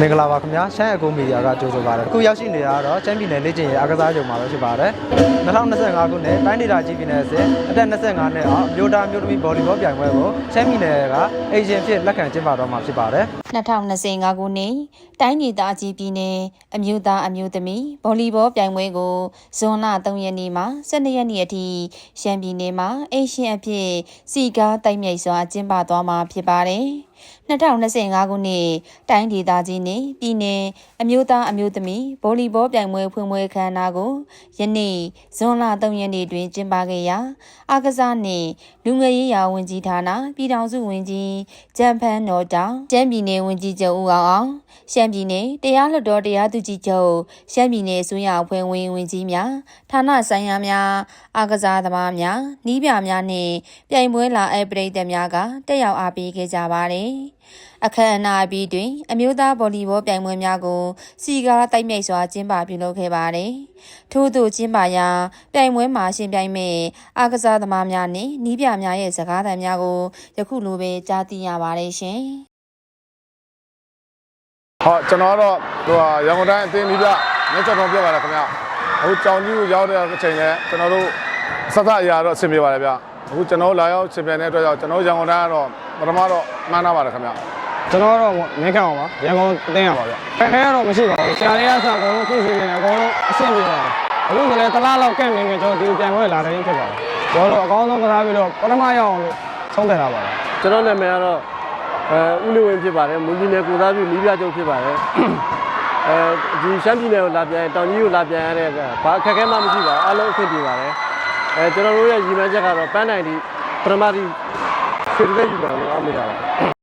မင်္ဂလာပါခင်ဗျာရှမ်းအကူမီဒီယာကကြိုဆိုပါရစေအခုရောက်ရှိနေတာကတော့ချမ်းပြည်နယ်လေ့ကျင့်ရေးအားကစားရုံမှာပဲဖြစ်ပါတယ်2025ခုနှစ်တိုင်းဒေသကြီးပြည်နယ်အစအသက်25နှစ်အောက်မြို့သားမြို့သမီးဗော်လီဘောပြိုင်ပွဲကိုချမ်းပြည်နယ်ကအေဂျင်ဖြစ်လက်ခံကျင်းပတော့မှာဖြစ်ပါတယ်2025ခုနှစ်တိုင်းဒေသကြီးပြည်နယ်အမျိုးသားအမျိုးသမီးဗော်လီဘောပြိုင်ပွဲကိုဇွန်လ3ရက်နေ့မှ12ရက်နေ့အထိရှမ်းပြည်နယ်မှာအေရှရင်အဖြစ်စီကားတိုက်မြိုက်စွာကျင်းပသွားမှာဖြစ်ပါတယ်။2025ခုနှစ်တိုင်းဒေသကြီးနှင့်ပြည်နယ်အမျိုးသားအမျိုးသမီးဗော်လီဘောပြိုင်ပွဲဖွင့်ပွဲအခမ်းအနားကိုယနေ့ဇွန်လ3ရက်နေ့တွင်ကျင်းပခဲ့ရာအားကစားနှင့်လူငယ်ရေးရာဝန်ကြီးဌာနပြည်ထောင်စုဝန်ကြီးဂျန်ဖန်နော်တောင်ကျန်းပြည်နယ်ဝန်ကြီးချုပ်ဦးအောင်အောင်ရှမ်းပြည်နယ်တရားလွှတ်တော်တရားသူကြီးချုပ်ရှမ်းပြည်နယ်အစိုးရအဖွဲ့ဝင်ဝန်ကြီးများဌာနဆိုင်ရာများအားကစားသမားများနှီးပြများနှင့်ပြိုင်ပွဲလာအပ်ပရိသတ်များကတက်ရောက်အားပေးခဲ့ကြပါတယ်အခမ်းအနားအပြီးတွင် အမျိုးသားဗော်လီဘောပြိုင်ပွဲများကိုစီကားတိုက်မြိုက်စွာကျင်းပပြုလုပ်ခဲ့ပါတယ်။ထို့သို့ကျင်းပရာပြိုင်ပွဲမှာရှင်ပြိုင်မဲ့အားကစားသမားများနှင့်နီးပြများရဲ့စကားသံများကိုယခုလိုပဲကြားသိရပါတယ်ရှင်။ဟောကျွန်တော်ကတော့ဟိုဟာရန်ကုန်တိုင်းအသင်းမိပြမျက်ချက်တော်ပြတ်ပါလားခင်ဗျအခုကြောင်ကြီးကိုရောက်တဲ့အချိန်လဲကျွန်တော်တို့ဆက်သက်အရာတော့အဆင်ပြေပါတယ်ဗျအခုကျွန်တော်လာရောက်ချင်ပြန်တဲ့အတွက်ကြောင့်ကျွန်တော်ရန်ကုန်တိုင်းကတော့ပထမတော့မှန်းထားပါတယ်ခင်ဗျ ကျွန်တော်တော့မင်းခံအောင်ပါရန်ကုန်အတင်းရပါဗျဖခဲကတော့မရှိပါဘူးဆရာလေးကစားအကုန်လုံးပြင်ဆင်နေတယ်အကုန်လုံးအဆင်ပြေပါတယ်အခုဆိုလည်းတစ်လားလောက်ကန့်နေကြကျွန်တော်ဒီပြန်ပွဲလာတဲ့ရင်ဖြစ်ပါတယ်ကျွန်တော်တို့အကောင်းဆုံးကစားပြီးတော့ပထမရအောင်လို့ဆုံးသက်လာပါတယ်ကျွန်တော်နာမည်ကတော့အဲဦးလေးဝင်းဖြစ်ပါတယ်မွန်ပြည်နယ်ကိုသားပြုမိပြချုပ်ဖြစ်ပါတယ်အဲဒီရှမ်းပြည်နယ်ကိုလာပြန်တောင်ကြီးကိုလာပြန်ရတဲ့ဘာအခက်အခဲမှမရှိပါဘူးအားလုံးအဆင်ပြေပါတယ်အဲကျွန်တော်တို့ရဲ့ရည်မှန်းချက်ကတော့ပန်းနိုင်ဒီပထမဒီဆွေးနွေးယူပါလို့အားမေးတာပါ